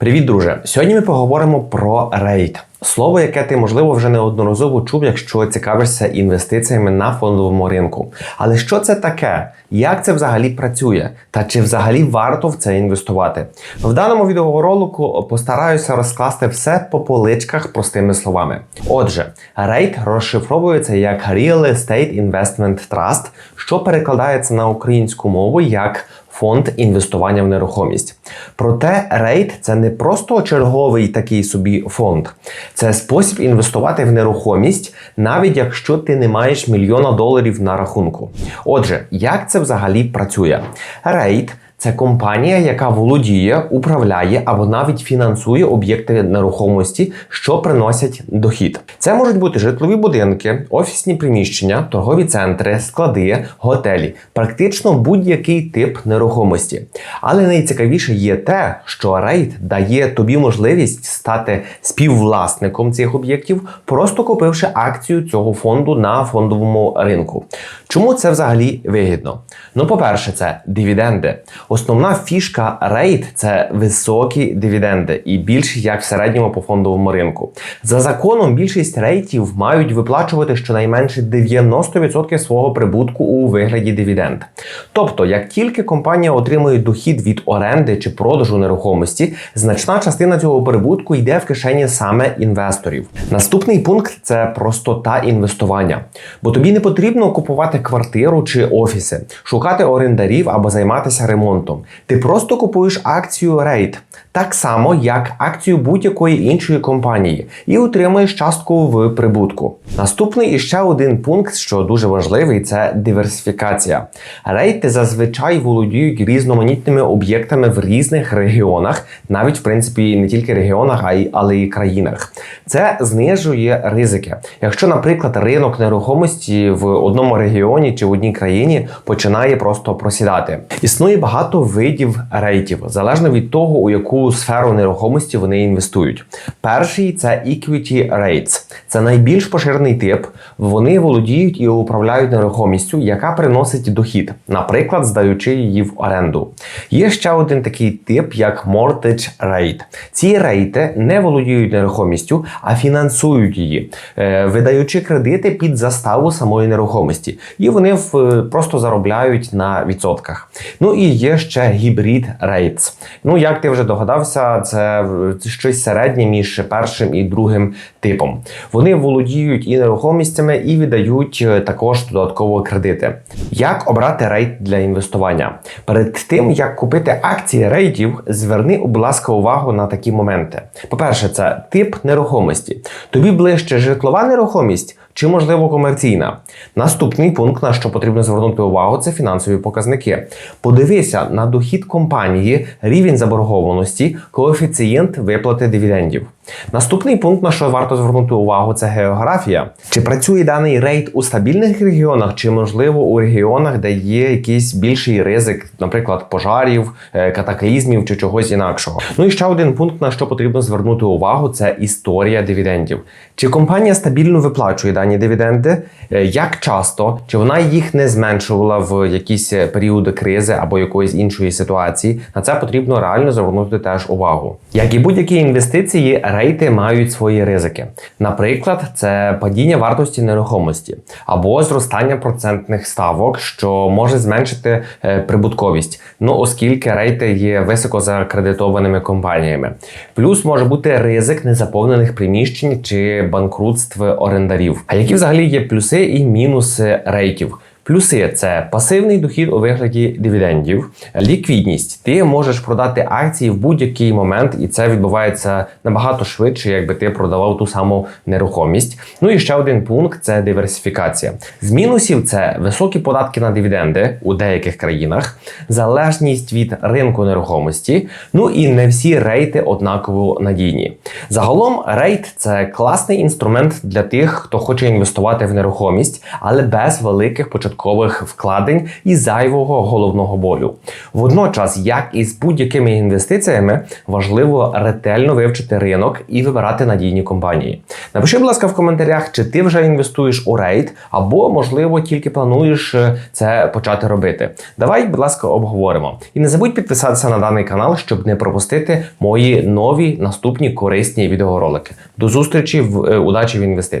Привіт, друже! Сьогодні ми поговоримо про рейд. Слово, яке ти можливо вже неодноразово чув, якщо цікавишся інвестиціями на фондовому ринку. Але що це таке? Як це взагалі працює? Та чи взагалі варто в це інвестувати? В даному відеоролику постараюся розкласти все по поличках простими словами. Отже, рейд розшифровується як Real Estate Investment Trust, що перекладається на українську мову як фонд інвестування в нерухомість. Проте рейд це не просто черговий такий собі фонд, це спосіб інвестувати в нерухомість, навіть якщо ти не маєш мільйона доларів на рахунку. Отже, як це взагалі працює? Рейд це компанія, яка володіє, управляє або навіть фінансує об'єкти нерухомості, що приносять дохід. Це можуть бути житлові будинки, офісні приміщення, торгові центри, склади, готелі, практично будь-який тип нерухомості. Але найцікавіше є те, що рейд дає тобі можливість стати співвласником цих об'єктів, просто купивши акцію цього фонду на фондовому ринку. Чому це взагалі вигідно? Ну, по-перше, це дивіденди. Основна фішка рейд це високі дивіденди і більше як в середньому по фондовому ринку. За законом, більшість рейтів мають виплачувати щонайменше 90% свого прибутку у вигляді дивіденд. Тобто, як тільки компанія отримує дохід від оренди чи продажу нерухомості, значна частина цього прибутку йде в кишені саме інвесторів. Наступний пункт це простота інвестування, бо тобі не потрібно купувати квартиру чи офіси, шукати орендарів або займатися ремонтом. Ти просто купуєш акцію REIT, так само як акцію будь-якої іншої компанії, і отримуєш частку в прибутку. Наступний і ще один пункт, що дуже важливий, це диверсифікація. Рейти зазвичай володіють різноманітними об'єктами в різних регіонах, навіть в принципі не тільки регіонах, а й але й країнах. Це знижує ризики. Якщо, наприклад, ринок нерухомості в одному регіоні чи в одній країні починає просто просідати. Існує багато видів рейтів, залежно від того, у яку сферу нерухомості вони інвестують. Перший це equity rates. Це найбільш поширений тип. Вони володіють і управляють нерухомістю, яка приносить дохід, наприклад, здаючи її в оренду. Є ще один такий тип, як mortgage rate. Ці рейти не володіють нерухомістю, а фінансують її, е, видаючи кредити під заставу самої нерухомості. І вони просто заробляють на відсотках. Ну і є ще гібрид рейтс. Ну, як ти вже догадався, це щось середнє між першим і другим типом. Вони володіють і нерухомістями, і віддають е, також додатково кредити. Як обрати рейт для інвестування? Перед тим як купити акції рейтів, зверни, будь ласка, увагу на такі моменти. По-перше, це тип нерухомості. Тобі ближче житлова нерухомість чи, можливо, комерційна. Наступний пункт, на що потрібно звернути увагу, це фінансові показники. Подивися на дохід компанії, рівень заборгованості, коефіцієнт виплати дивідендів. Наступний пункт, на що варто звернути увагу, це географія. Чи працює даний рейд у стабільних регіонах, чи можливо у регіонах, де є якийсь більший ризик, наприклад, пожарів, е, катаклізмів чи чогось інакшого. Ну і ще один пункт, на що потрібно звернути увагу, це історія дивідендів. Чи компанія стабільно виплачує дані дивіденди? Е, як часто? Чи вона їх не зменшувала в якісь періоди кризи або якоїсь іншої ситуації? На це потрібно реально звернути теж увагу. Як і будь-які інвестиції, рейти мають свої ризики. Наприклад, це падіння вартості нерухомості або зростання процентних ставок, що може зменшити е, прибутковість. Ну оскільки рейти є високо закредитованими компаніями. Плюс може бути ризик незаповнених приміщень чи банкрутств орендарів. А які взагалі є плюси і мінуси рейтів? Плюси це пасивний дохід у вигляді дивідендів, ліквідність. Ти можеш продати акції в будь-який момент, і це відбувається набагато швидше, якби ти продавав ту саму нерухомість. Ну і ще один пункт це диверсифікація. З мінусів це високі податки на дивіденди у деяких країнах, залежність від ринку нерухомості. Ну і не всі рейти однаково надійні. Загалом, рейт це класний інструмент для тих, хто хоче інвестувати в нерухомість, але без великих початкових безприбуткових вкладень і зайвого головного болю. Водночас, як і з будь-якими інвестиціями, важливо ретельно вивчити ринок і вибирати надійні компанії. Напиши, будь ласка, в коментарях, чи ти вже інвестуєш у рейд, або, можливо, тільки плануєш е, це почати робити. Давай, будь ласка, обговоримо. І не забудь підписатися на даний канал, щоб не пропустити мої нові наступні корисні відеоролики. До зустрічі в е, удачі в інвестиціях.